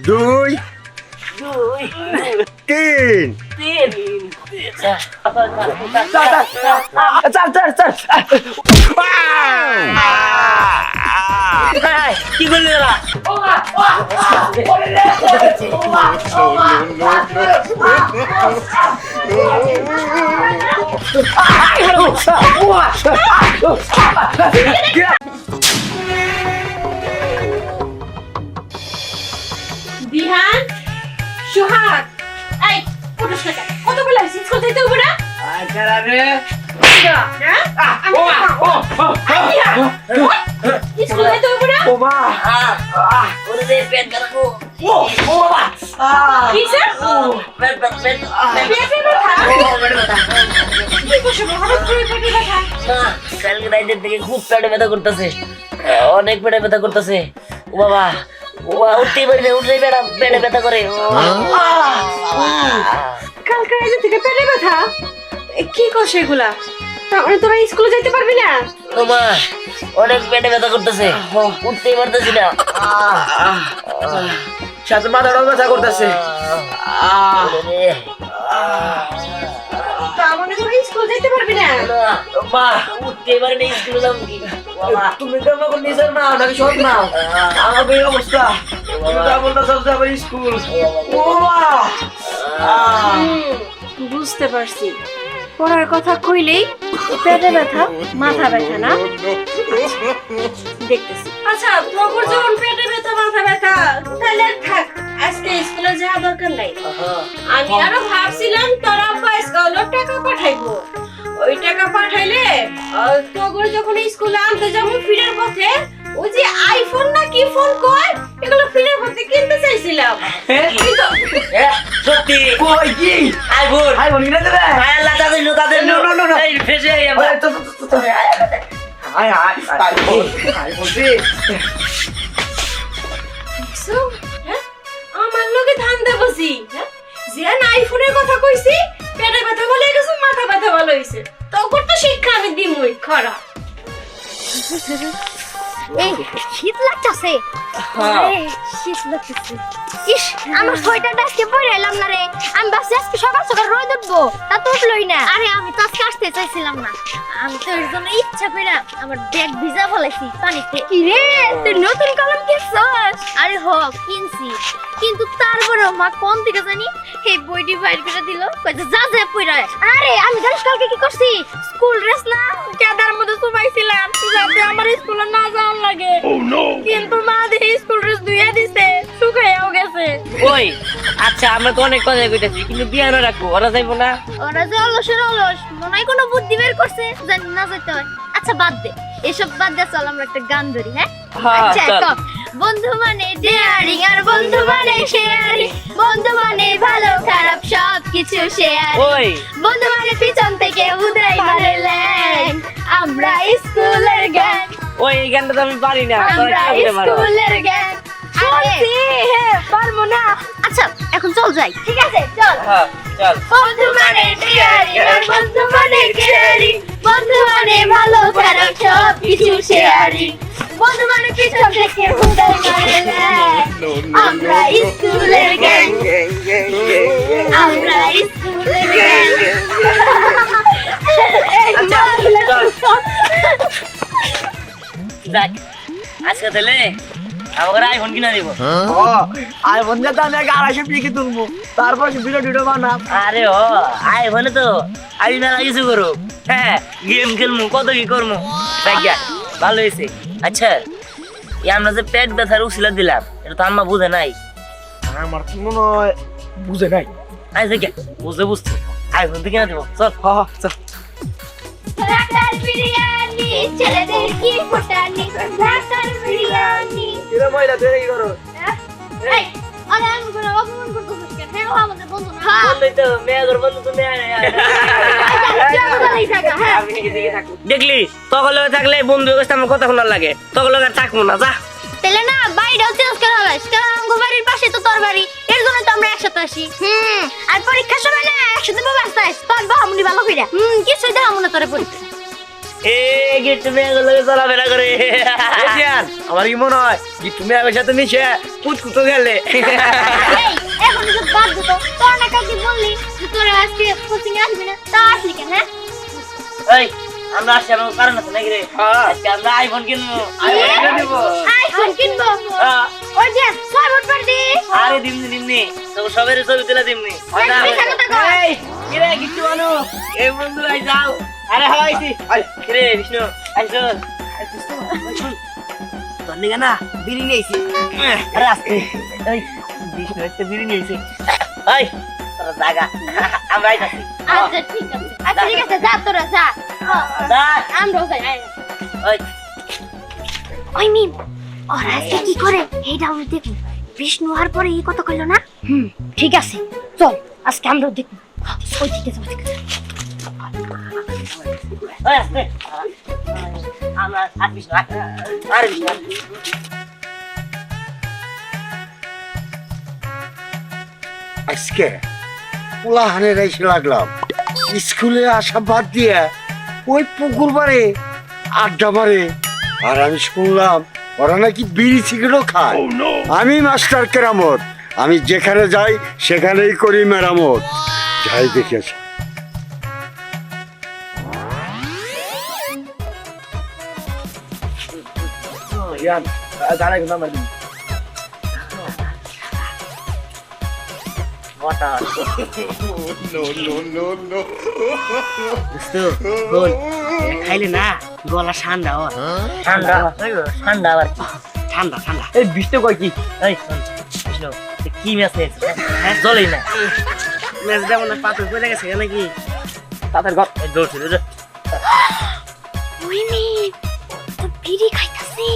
দুই তিন চাল চাল চাল কি করলি ওরা হ্যাঁ? আমি তো- এই বিহান, স্কুল যেতে হবে না ওমা ওরে দে পেট ব্যথা গো ও ও বাবা কি স্যার পেট ব্যথা পেট পেটে ব্যথা কি করছ হঠাৎ করে পেটে ব্যথা না কালকে রাইতের থেকে খুব পেটে ব্যথা করতেছে অনেক পেটে ব্যথা করতেছে ও বাবা ও বাবা, উঠতেই পারি না উঠলেই পেটা পেটে ব্যথা করে ও কালকে রাতে থেকে পেটে ব্যথা এ, কি করছে এগুলা? তাহলে তোরা স্কুলে যেতে পারবি না? ও অনেক পেটে ব্যথা করতেছে। উঠতেই পারতেছি না। সাথে মাথাটাও ব্যথা করতেছে। মানে তুমি নিজের নাও নাকি সব নাও? আমার এই অবস্থা। তুমি তো বলতে যাবে স্কুল। বুঝতে পারছি। পড়ার কথা কইলেই পেটে ব্যথা মাথা ব্যথা না? দেখতেছি। আচ্ছা তোর যখন পেটে ব্যথা মাথা ব্যথা তাহলে থাক আজকে স্কুলে যাওয়া দরকার নাই। আমি আরও ভাবছিলাম তোর আব্বা স্কুলে টাকা পাঠাইবো। ওই টাকা পাঠাইলে তোর যখন স্কুলে আনতে যাব ফিরের পথে ওই যে আইফোন না কি ফোন কয়? এগুলো ফিরের পথে কিনতে চাইছিলাম। সত্যি? কই কি? আই বোন। হাই বলি না দেবে? আয় আল্লাহ তাদের নো তাদের নো no, no. এই ফেসে হাই হাই বলছি দেখছ? হ্যাঁ? আমার লোকে ধান দেবছি হ্যাঁ? যে আইফোনের কথা কইছি পেটে ব্যথা বলে গেছে মাথা ব্যথা ভালো হইছে। তখন তো শিক্ষা আমি দিমই খরা। এই শীত লাগতেছে। শীত লাগতেছে ইস আমার সোয়েটারটা আজকে পরে এলাম না রে। আমি ভাবছি আজকে সকাল সকাল রোদ উঠবো। তা তো উঠলোই না। আরে আমি তো আজকে আসতে চাইছিলাম না। আমি তো এর জন্য ইচ্ছা করে আমার ব্যাগ ভিজা ফেলাইছি পানিতে। কি রে তুই নতুন কলম কিনছস? আরে হ কিনছি। কিন্তু তারপরেও মা কোন থেকে জানি এই বইটি বাইর করে দিল। কইছে যা যা পইরা আরে আমি জানিস কালকে কি করছি? স্কুল ড্রেস না? কেদার মধ্যে সুমাইছিলাম যাতে আমার স্কুলে না যাওয়ার লাগে। কিন্তু মা স্কুল ড্রেস ধুইয়া দিছে শুকাইয়াও গেছে। ওই আচ্ছা আমরা তো অনেক কথা কইতাছি কিন্তু বিয়ানো রাখব ওরা যাইবো না? ওরা যে অলসের অলস মনে হয় কোনো বুদ্ধি বের করছে জানি না যেতে হয়। আচ্ছা বাদ দে এসব বাদ দে চল আমরা একটা গান ধরি হ্যাঁ? হ্যাঁ, আচ্ছা চল। বন্ধু মানে ডেয়ারিং আর বন্ধু মানে শেয়ারিং। বন্ধু মানে ভালো খারাপ সব কিছু শেয়ার। ওই। বন্ধু মানে পিছন থেকে উদয় মারে ল্যাং আমরা স্কুলের গ্যাং ওই এই গানটা তো আমি পারি না স্কুলের হ্যাঁ পারব না। আচ্ছা এখন চল যাই। ঠিক আছে চল। হ্যাঁ চল। বন্ধু মানে বন্ধু মানে কেয়ারিং বন্ধু মানে ভালো খারাপ সব কিছু শেয়ারিং। বন্ধু মানে পিছন থেকে হুদাই মারে ল্যাং। আমরা স্কুলের গ্যাং আমরা স্কুলের দেখ আজকে তাহলে আমাকে আইফোন কিনা দিব। ও আই তো আমি আগে আড়াইশো পিকে তুলবো তারপর ভিডিও ভিডিও বানাম। আরে ও আইফোনে তো আমি মেলা কিছু করো। হ্যাঁ গেম খেলমু কত কি করমু। দেখ ভালো হয়েছে আচ্ছা এই আমরা যে পেট ব্যথার উছিলা দিলাম এটা তো আম্মা বুঝে নাই। আমার তো মনে হয় বুঝে নাই। আই দেখে বুঝতে বুঝতে আইফোন তো কিনা দিব চল। হ হ চল। ছেলেদের কি ফোটানি ঢাকার বিরিয়ানি। কিরে মহিলা তুই কি করো? এই আরে আমি কোনো অপমান করতেছিস কেন? হ্যাঁ ও আমাদের বন্ধু না। বন্ধুই তো মেয়েদের বন্ধু তো মেয়ে হ্যাঁ দেখলি? তখন লগে থাকলে বন্ধু কাছে আমার কথা শোনার লাগে। তখন লগে আর থাকব না যা। তাহলে না বাড়িটাও চেঞ্জ করা হবে কারণ বাড়ির পাশে তো তোর বাড়ি। এর জন্য তো আমরা একসাথে আসি। হুম। আর পরীক্ষার সময় না একসাথে বাবা আসতে তোর বাহামুনি ভালো কইরা। হুম কিছুই দেখামু না তোরে পরীক্ষা। আমার কি মনে হয় যে তুমি আমার সাথে মিশে কুচকুতো গেলে এই এখন যে বাদ দিত তোর না কাউকে বললি তোরা আজকে কোচিং আসবি না তা আসলি কেন হ্যাঁ? এই আমরা আসছি আমার কারণ আছে নাকি রে? হ্যাঁ। আজকে আমরা আইফোন কিনবো। আইফোন কিনবো? হ্যাঁ। ওই যে ছয় ভোট পর দি। আরে দিমনি দিমনি। তো সবের ছবি তুলে দিমনি। এই। এই কিরে কিছু আনো? এই বন্ধু আই যাও। আরে হইছি আই, কিরে বিষ্ণু? আইছো তোর নিকে না বিড়ি নিয়েছি আরে আসতে এই বিষ্ণু একটা বিড়ি নিয়েছে এই তোরা জাগা। আমরা আইতাছি। আচ্ছা ঠিক আছে। আচ্ছা ঠিক আছে যা তোরা যা। হ্যাঁ, আমরাও যাই আয়। ওই। মিম ওরা আজকে কি করে? এইটা আমরা দেখুন বিষ্ণু হওয়ার পরে এই কথা কইলো না? হুম ঠিক আছে। চল আজকে আমরাও দেখুন ওই দিকে যাও। ওই আসতে আমরা আর বিষ্ণু আরে বিষ্ণু আজকে পোলাহানের এসে লাগলাম। স্কুলে আসা বাদ দিয়ে ওই পুকুর পারে আড্ডা মারে। আর আমি শুনলাম ওরা নাকি বিড়ি সিগারেটও খায়। আমি মাস্টার কেরামত। আমি যেখানে যাই সেখানেই করি মেরামত। যাই দেখেছি ইয়ান জানা কিন্তু আমার দিন ওটা বল। খাইলে না? গলা ঠান্ডা হয় ঠান্ডা। ঠান্ডা আবার? ঠান্ডা ঠান্ডা। এই বৃষ্টি কয় কি? এই বিষ্ণু কি ম্যাচ নিয়েছিস হ্যাঁ জলই না। ম্যাচ দেবো না পাথর করে গেছে নাকি? তাদের ঘর এই দৌড় ছিল ওই মিম তো বিড়ি খাইতাছে।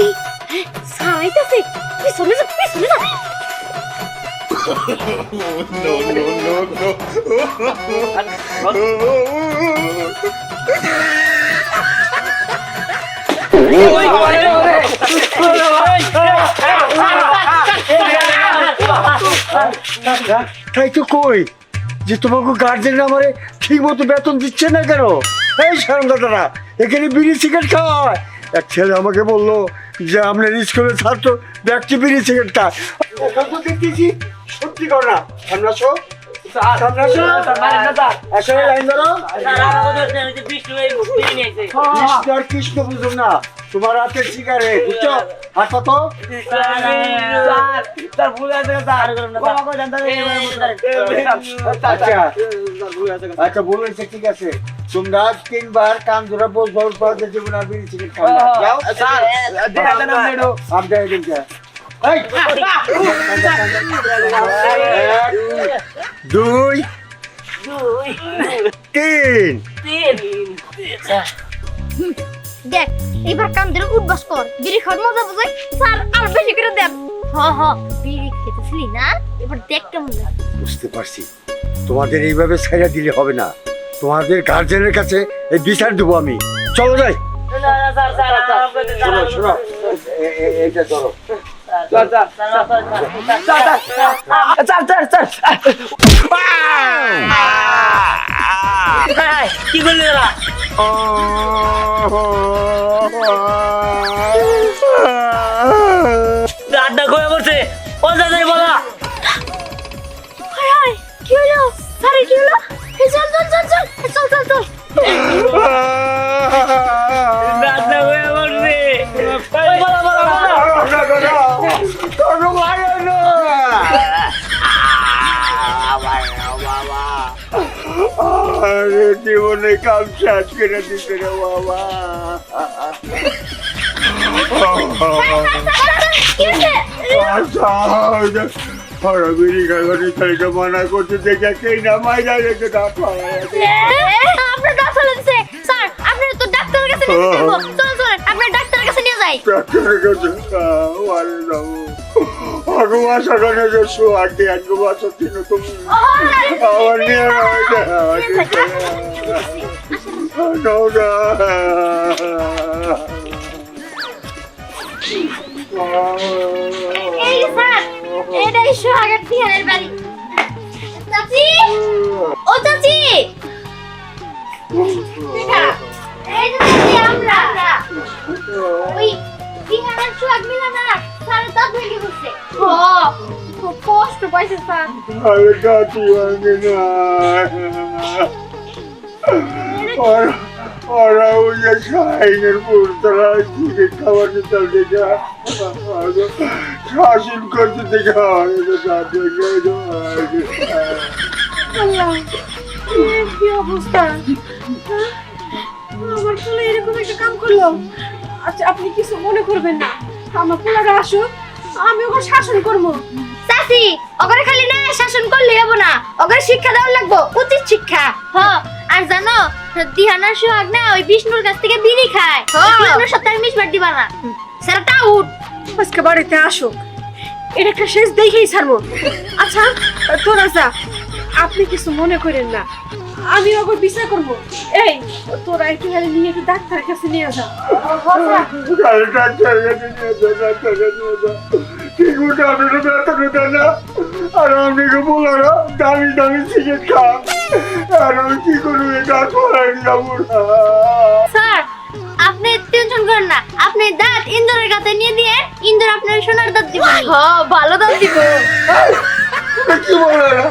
এই পিছনে যা পিছনে যা তাই তো কই যে তোমাকে গার্জেন আমারে ঠিক মতো বেতন দিচ্ছে না কেন? এই সারম দাদারা এখানে বিড়ি সিগারেট খাওয়ায় এক ছেলে আমাকে বলল যে আপনার স্কুলের ছাত্র ব্যক্তি বিড়ি সিগারেট খায় তো দেখতেছি? সত্যি কর না। সামনে আসো কৃষ্ণ বুঝুন তোমার হাতে সিগারেট বুঝছ? আচ্ছা। আচ্ছা বলেছে ঠিক আছে। তোমরা তিনবার কান ধরে বস পাওয়া খাও যাও স্যার দেখা দেন আপ এক, দুই তিন দেখ এবার কান ধরে উঠবাস কর বিড়ি খাওয়ার মজা স্যার আর বেশি করে দেন হ হ বিড়ি খেতেছিলি না এবার দেখ কেমন বুঝতে পারছি তোমাদের এইভাবে ছেড়ে দিলে হবে না তোমাদের গার্জেনের কাছে এই বিচার দেবো আমি। চলো যাই। কি করলি আড্ডা করে বসে। পঞ্চাশ হাজার বলা। কি হলো? কি হলো? চল চল চল চল। আরে জীবনে কাম শেষ করে দিতে রে বাবা। কি হয়েছে বিড়ি খাইবানি ছেলেটা মানা করতে দেখে কেই না মাইরা রেখে ডাক্তার আপনার ডাক্তার লাগছে স্যার আপনি তো ডাক্তারের কাছে নিয়ে যাব চল চল আপনার ডাক্তারের কাছে নিয়ে যাই ডাক্তারের কাছে মারে যাব আরও আশা করে যে সোয়াটি আজকে বাসা ছিল তুমি আমার নিয়ে এই স্যার এটাই সোহাগের বিহারের বাড়ি। চাচি? এই যে আমরা। ওই বিহানের সুয়াগ মিলা না স্যার দাঁত ভেঙে গেছে ও খুব কষ্ট পাইছে স্যার আরে না ওরা ওরা ওই যে শাহিনের পুরতলা দিকে খাবার নিতে দেখা অবস্থা এরকম একটা কাম আচ্ছা আপনি কিছু মনে করবেন না আমার পোলাটা আসুক আমি ওকে শাসন করব। চাচি ওগরে খালি না শাসন করলে হব না। ওগরে শিক্ষা দেওয়া লাগবো উচিত শিক্ষা। হ আর জানো দিহানার সোহাগ না ওই বিষ্ণুর কাছ থেকে বিড়ি খায়। বিষ্ণুর সাথে আর মিশবার দিবা না। স্যারটা উঠ। আজকে বাড়িতে আসুক। এটা একটা শেষ দেখেই ছাড়বো। আচ্ছা তোরা যা। আপনি কিছু মনে করেন না। আমি ওকে বিচার করব। এই তোরা একটু নিয়ে একটু ডাক্তারের কাছে নিয়ে যা। ঠিক মতো আপনারা বেতন দেন না আর আপনাকে বলো না দামি দামি সিগারেট খান আর আমি কি করব এটা করার যাব না স্যার আপনি টেনশন করেন না। আপনি দাঁত ইন্দুরের কাছে নিয়ে দিয়ে ইন্দুর আপনার সোনার দাঁত দিব হ্যাঁ ভালো দাঁত দিব কি বলে না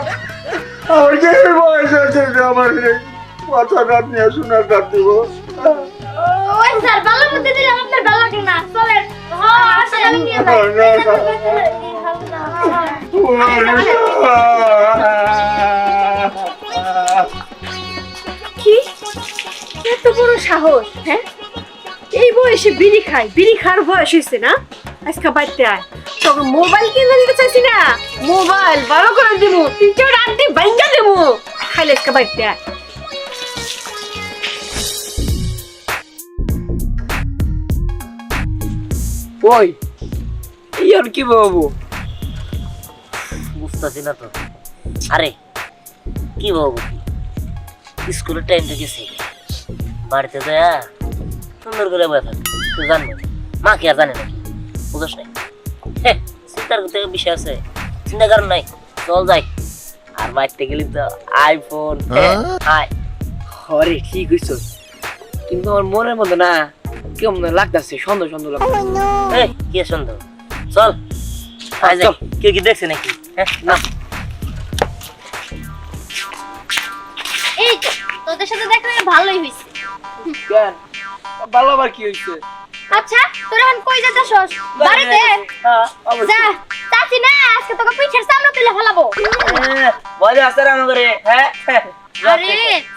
আমার যে বয়স আছে যে আমার রাত নিয়ে শোনার রাত দিব। ওই স্যার ভালো বুদ্ধি দিলাম আপনার ভালো লাগে চলেন। হ্যাঁ আসেন আমি নিয়ে যাই। কি? এত বড় সাহস হ্যাঁ? এই বয়সে বিড়ি খায় বিড়ি খাওয়ার বয়স হয়েছে না? আজকে বাড়িতে আয়। তখন মোবাইল কিনে দিতে চাইছি না। মোবাইল বড় করে দিব তিন চার আন্টি বাইঙ্গা দেবো খাইলে আয়। ওই ইয়ার কি বাবু? বুঝতেছি না তো। আরে কি বাবু স্কুলের টাইমটা গেছে। বাড়িতে যায় সুন্দর করে বয়ে থাকে। তুই জানব? মা কি আর জানে নাকি? বুঝস নাই? চিন্তার করতে বিষয় আছে। চিন্তা কারণ নাই চল যাই। আর বাড়িতে গেলি তো আইফোন আই হরে ঠিক হইছো কিন্তু আমার মনের মধ্যে না কেমন লাগতেছে সন্দেহ সন্দেহ লাগতেছে। এই কি সুন্দর চল আয় যাই। কেউ কি দেখছে নাকি? হ্যাঁ না। এই তোদের সাথে দেখা ভালোই হয়েছে। ভালো আবার কি হইছে আচ্ছা তোর এখন কই যেতেছস বাড়িতে? হ্যাঁ যা চাচি না আজকে তোকে পিঠের সামনে তুলে ফেলাবো। বলে আসতে রাম করে। হ্যাঁ হ্যাঁ। আরে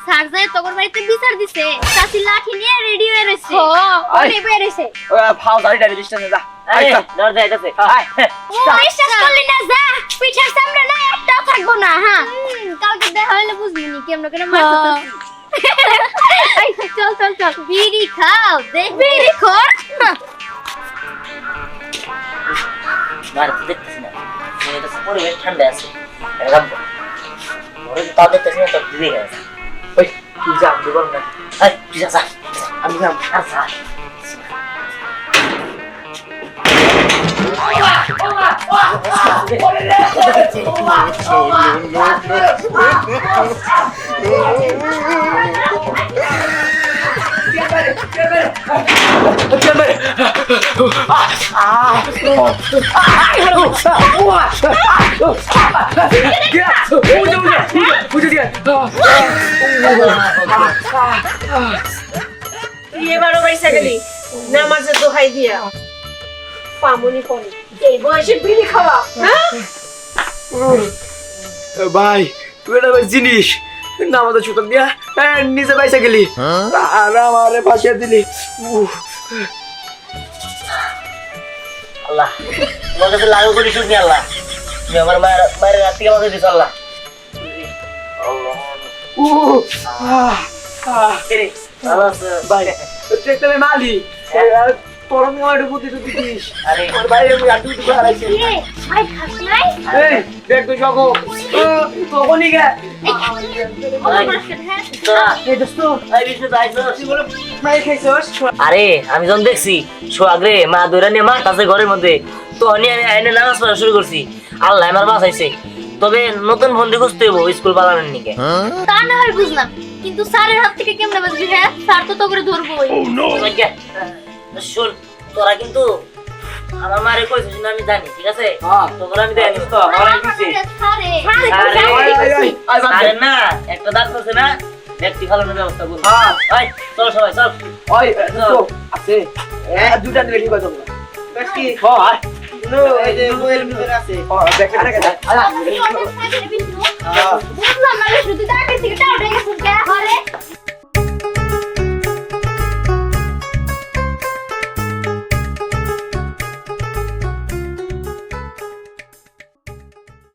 স্যার যায় তোর বাড়িতে বিচার দিছে চাচি লাঠি নিয়ে রেডি হয়ে রয়েছে। ওরে বের হইছে ওই ফাও দাঁড়িয়ে দাঁড়িয়ে ডিস্টেন্সে যা। আরে আয় ও বিশ্বাস করলি না যা। পিঠের সামনে না একটাও থাকব না হ্যাঁ। কালকে দেখা হলে বুঝবি নি কেমন করে মারতে চল চল চল বিড়ি খাও দেখ বিড়ি খোর বাড়িতে দেখতেছি না হচ্ছে পরিবেশ ঠান্ডা আছে রাখব ওরে তো দেখতেছি না তো দিদি গেছে ওই তুই যা আমি বল না এই তুই যা যা আমি যাম আর যা তুই এবারও পয়সা গেলি? দিয়া। পামনি খাওয়া হ্যাঁ? ভাই তুই জিনিস। না আমাদের সুতরাং দিয়া হ্যাঁ, নিজে পয়সা গেলি। আর আমারে ফাঁসিয়ে দিলি। আল্লাহ তোমার কাছে লাগু করি শুনি আল্লাহ। তুমি আমার মায়ের মায়ের রাত থেকে আমাকে দিস আল্লাহ। আল্লাহ আহ, আহ। কিরে, ভালো আছো? ভাই তুই তুমি মালি। বুদ্ধি দিস। আরে বাইরে আমি আটু টুকু হারাইছি। রে? ভাই খাস নাই এই দেখ তখনই গে। হ্যাঁ? তো আইসো। তুই বলে? মাই খাইছস আরে আমি যখন দেখছি সোয়াগরে মা দৈরা নিয়ে মার কাছে ঘরের মধ্যে তো আমি আইনে নামাজ পড়া শুরু করছি। আল্লাহ আমার বাঁচাইছে। তবে নতুন বন্ধু খুঁজতে হইব স্কুল পালানোর নিকে তা না হয় বুঝলাম কিন্তু স্যারের হাত থেকে কেমনে বাঁচবি হ্যাঁ? স্যার তো তো করে ধরবোই ভাগ্যা, শোন তোরা কিন্তু আমার মারে কইছিস না আমি জানি ঠিক আছে হ্যাঁ। তোরা আমি দেখানি তো আমার আমি আরে, না একটা দাঁত আছে না ব্যক্তি ফালানোর ব্যবস্থা করব হ্যাঁ। ভাই চল সবাই চল ওই, আছে। এ, দুটা নিলে ঠিক হয় তোমরা। কি? হ, আয়। হ, দেখে দেখে, দেখে। আয়, আয়। বুঝলাম না শুধু টাকা থেকে টাকা উঠে গেছে